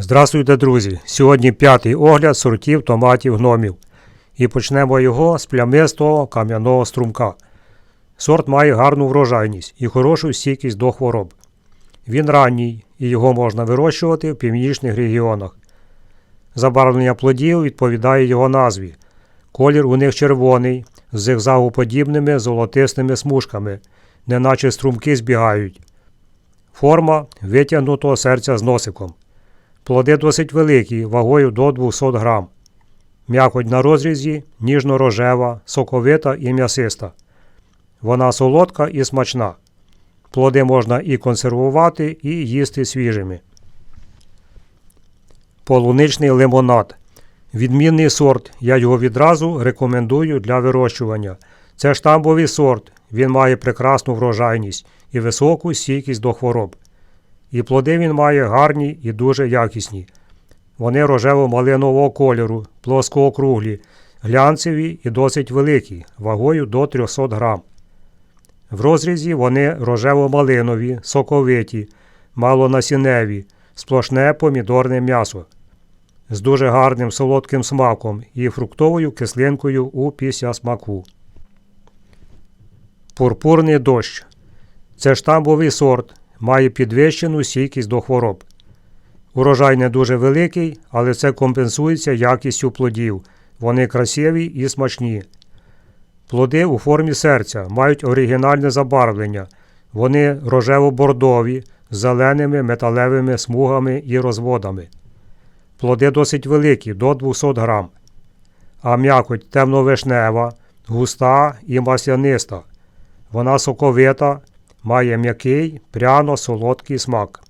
Здравствуйте, друзі! Сьогодні п'ятий огляд сортів томатів гномів. І почнемо його з плямистого кам'яного струмка. Сорт має гарну врожайність і хорошу стійкість до хвороб. Він ранній і його можна вирощувати в північних регіонах. Забарвлення плодів відповідає його назві. Колір у них червоний, з зигзагоподібними золотистими смужками, неначе струмки збігають. Форма витягнутого серця з носиком. Плоди досить великі, вагою до 200 грам. М'якоть на розрізі ніжно-рожева, соковита і м'ясиста. Вона солодка і смачна. Плоди можна і консервувати, і їсти свіжими. Полуничний лимонад. Відмінний сорт. Я його відразу рекомендую для вирощування. Це штамбовий сорт. Він має прекрасну врожайність і високу стійкість до хвороб. І плоди він має гарні і дуже якісні. Вони рожево-малинового кольору, плоскоокруглі, глянцеві і досить великі, вагою до 300 грам. В розрізі вони рожево-малинові, соковиті, малонасінневі, сплошне помідорне м'ясо з дуже гарним солодким смаком і фруктовою кислинкою у післясмаку. Пурпурний дощ. Це штамбовий сорт, має підвищену стійкість до хвороб. Урожай не дуже великий, але це компенсується якістю плодів. Вони красиві і смачні. Плоди у формі серця мають оригінальне забарвлення. Вони рожево-бордові з зеленими металевими смугами і розводами. Плоди досить великі до 200 грам. А м'якоть темновишнева, густа і масляниста. Вона соковита, має м'який, пряно-солодкий смак.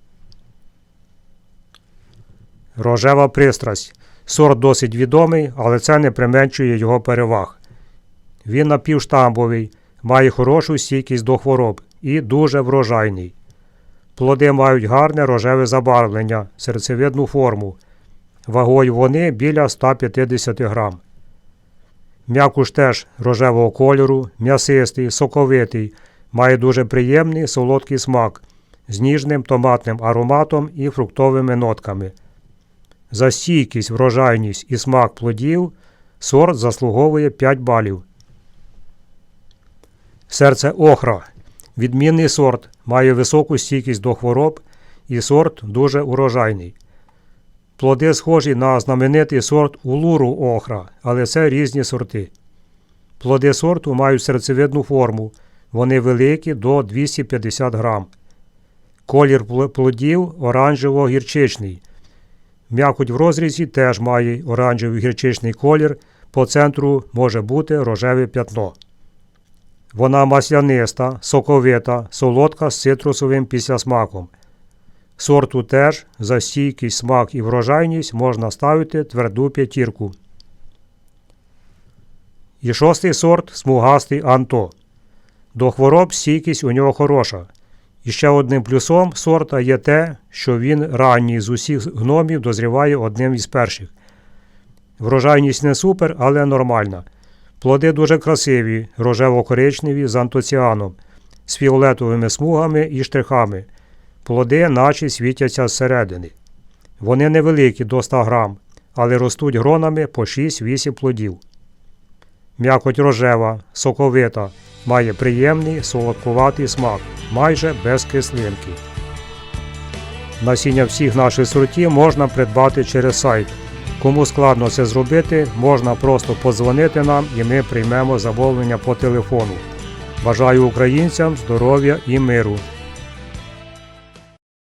Рожева пристрасть. Сорт досить відомий, але це не применшує його переваг. Він напівштамбовий, має хорошу стійкість до хвороб і дуже врожайний. Плоди мають гарне рожеве забарвлення, серцевидну форму. Вагою вони біля 150 грам. М'якуш теж рожевого кольору, м'ясистий, соковитий, має дуже приємний солодкий смак з ніжним томатним ароматом і фруктовими нотками. За стійкість, врожайність і смак плодів сорт заслуговує 5 балів. Серце охра. Відмінний сорт, має високу стійкість до хвороб і сорт дуже урожайний. Плоди схожі на знаменитий сорт улуру охра, але це різні сорти. Плоди сорту мають серцевидну форму. Вони великі до 250 грам. Колір плодів оранжево-гірчичний. М'якоть в розрізі теж має оранжевий гірчичний колір. По центру може бути рожеве п'ятно. Вона масляниста, соковита, солодка з цитрусовим післясмаком. Сорту теж за стійкість, смак і врожайність можна ставити тверду п'ятірку. І шостий сорт смугастий Анто. До хвороб стійкість у нього хороша. І ще одним плюсом сорта є те, що він ранній з усіх гномів дозріває одним із перших. Врожайність не супер, але нормальна. Плоди дуже красиві, рожево-коричневі з антоціаном, з фіолетовими смугами і штрихами. Плоди наче світяться зсередини. Вони невеликі до 100 грам, але ростуть гронами по 6-8 плодів. М'якоть рожева, соковита, має приємний солодкуватий смак, майже без кислинки. Насіння всіх наших сортів можна придбати через сайт. Кому складно це зробити, можна просто подзвонити нам і ми приймемо замовлення по телефону. Бажаю українцям здоров'я і миру!